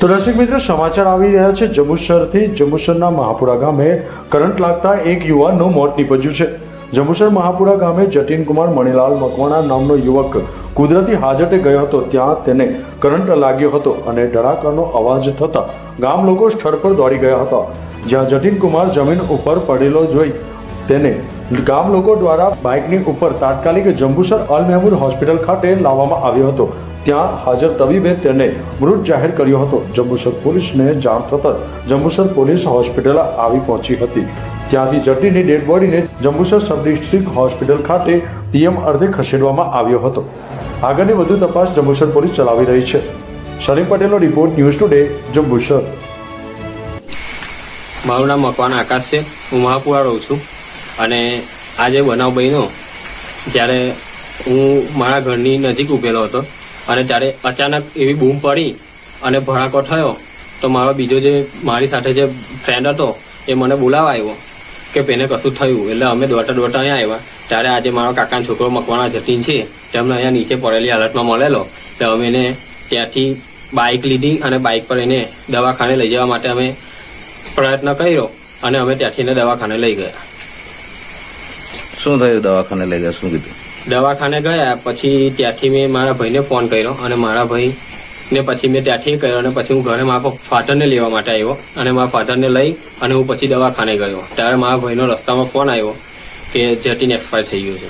તો દર્શક મિત્રો, સમાચાર આવી રહ્યા છે. જંબુસરથી જંબુસરના મહાપુરા ગામે કરંટ લાગતા એક યુવાનનું મોત નીપજ્યું છે. જંબુસર મહાપુરા ગામે જતીનકુમાર મણિલાલ મકવાણા નામનો યુવક કુદરતી હાજતે ગયો હતો. ત્યાં તેને કરંટ લાગ્યો હતો અને ડરાકાનો અવાજ થતાં ગામ લોકો સ્થળ પર દોડી ગયા હતા. જ્યાં જતીનકુમાર જમીન ઉપર પડેલો જોઈ તેને ગામ લોકો દ્વારા બાઇકની ઉપર તાત્કાલિક જંબુસર અલ મહેમૂદ હોસ્પિટલ ખાતે લાવવામાં આવ્યો હતો. ત્યાં હાજર તબીબે તેને મૃત જાહેર કર્યો હતો. જંબુસર પોલીસને જાણ થતાં જંબુસર પોલીસ હોસ્પિટલ આવી પહોંચી હતી. ત્યાંથી જટીની ડેડ બોડીને જંબુસર સબ ડિસ્ટ્રિક્ટ હોસ્પિટલ ખાતે પીએમ અર્ધે ખસેડવામાં આવ્યો હતો. આગળની વધુ તપાસ જંબુસર પોલીસ ચલાવી રહી છે. સલીમ પટેલનો રિપોર્ટ ન્યૂઝ ટુડે, જંબુસર. મારું નામ મકવાન આકાશ છે. હું મહાપુરા રહું છું. અને આજે બનાવ બન્યો, જ્યારે હું મારા ઘરની નજીક ઊભેલો હતો અને ત્યારે અચાનક એવી બૂમ પડી અને ભડાકો થયો, તો મારો બીજો જે મારી સાથે જે ફ્રેન્ડ હતો એ મને બોલાવા આવ્યો કે પેને કશું થયું એટલે અમે દોટા દોટા અહીંયા આવ્યા. ત્યારે આજે મારો કાકાનો છોકરો મકવાણા જતીન છે તેમને અહીંયા નીચે પડેલી હાલતમાં મળેલો. તો અમે એને ત્યાંથી બાઇક લીધી અને બાઇક પર એને દવાખાને લઈ જવા માટે અમે પ્રયત્ન કર્યો અને અમે ત્યાંથી એને દવાખાને લઈ ગયા. શું થયું દવાખાને લઈ ગયા? શું કીધું? દવાખાને ગયા, પછી ત્યાંથી મેં મારા ભાઈને ફોન કર્યો અને મારા ભાઈ ને પછી મેં ત્યાંથી કર્યો અને પછી હું ઘરે મારા ફાધરને લેવા માટે આવ્યો અને મારા ફાધરને લઈ અને હું પછી દવાખાને ગયો. ત્યારે મારા ભાઈનો રસ્તામાં ફોન આવ્યો કે જટીન એક્સપાયર થઈ ગયું છે.